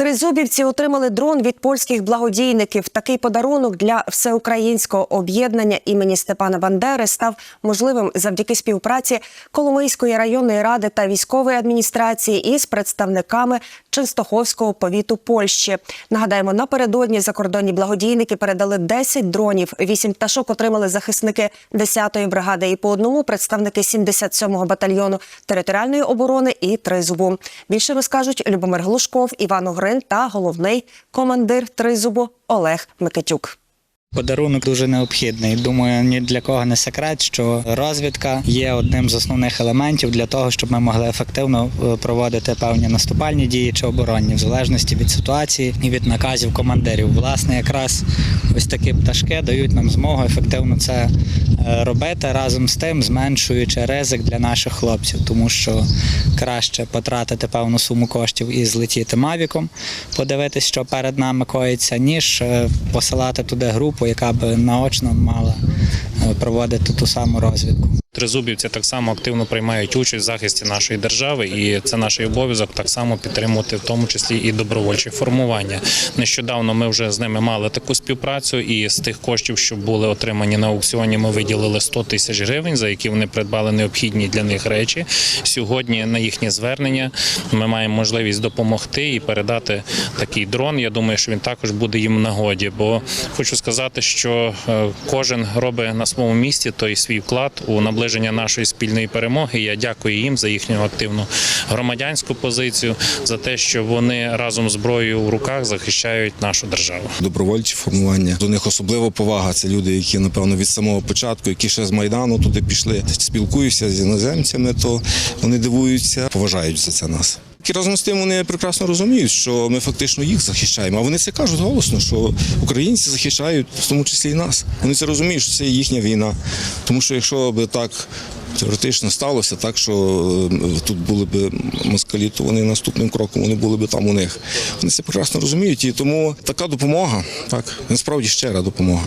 Тризубівці отримали дрон від польських благодійників. Такий подарунок для всеукраїнського об'єднання імені Степана Бандери став можливим завдяки співпраці Коломийської районної ради та військової адміністрації із представниками Ченстоховського повіту Польщі. Нагадаємо, напередодні закордонні благодійники передали 10 дронів. Вісім пташок отримали захисники 10-ї бригади і по одному представники 77-го батальйону територіальної оборони і Тризубу. Більше розкажуть Любомир Глушков, Іван Огрин та головний командир Тризубу Олег Микитюк. Подарунок дуже необхідний. Думаю, ні для кого не секрет, що розвідка є одним з основних елементів для того, щоб ми могли ефективно е, проводити певні наступальні дії чи оборонні, в залежності від ситуації і від наказів командирів. Власне, якраз ось такі пташки дають нам змогу ефективно це робити разом з тим, зменшуючи ризик для наших хлопців, тому що краще потратити певну суму коштів і злетіти мавіком, подивитись, що перед нами коїться, ніж е, посилати туди групу, яка б наочно мала е, проводити ту саму розвідку. Тризубівці так само активно приймають участь в захисті нашої держави, і це наш обов'язок так само підтримувати, в тому числі і добровольчі формування. Нещодавно ми вже з ними мали таку співпрацю, і з тих коштів, що були отримані на аукціоні, ми виділили 100 тисяч гривень, за які вони придбали необхідні для них речі. Сьогодні на їхнє звернення ми маємо можливість допомогти і передати такий дрон. Я думаю, що він також буде їм нагоді, бо хочу сказати, що е, кожен робить на своєму місці той свій вклад у наближення нашої спільної перемоги. Я дякую їм за їхню активну громадянську позицію, за те, що вони разом зброєю в руках захищають нашу державу. добровольчі формування. До них особлива повага. Це люди, які напевно від самого початку, які ще з майдану туди пішли. Спілкуюся з іноземцями, то вони дивуються, поважають за це нас. Разом з тим вони прекрасно розуміють, що ми фактично їх захищаємо. А вони це кажуть голосно, що українці захищають, в тому числі і нас. Вони це розуміють, що це їхня війна. Тому що якщо б так теоретично сталося, так що е, тут були б москалі, то вони наступним кроком вони були б там у них. Вони це прекрасно розуміють, і тому така допомога, так насправді щира допомога.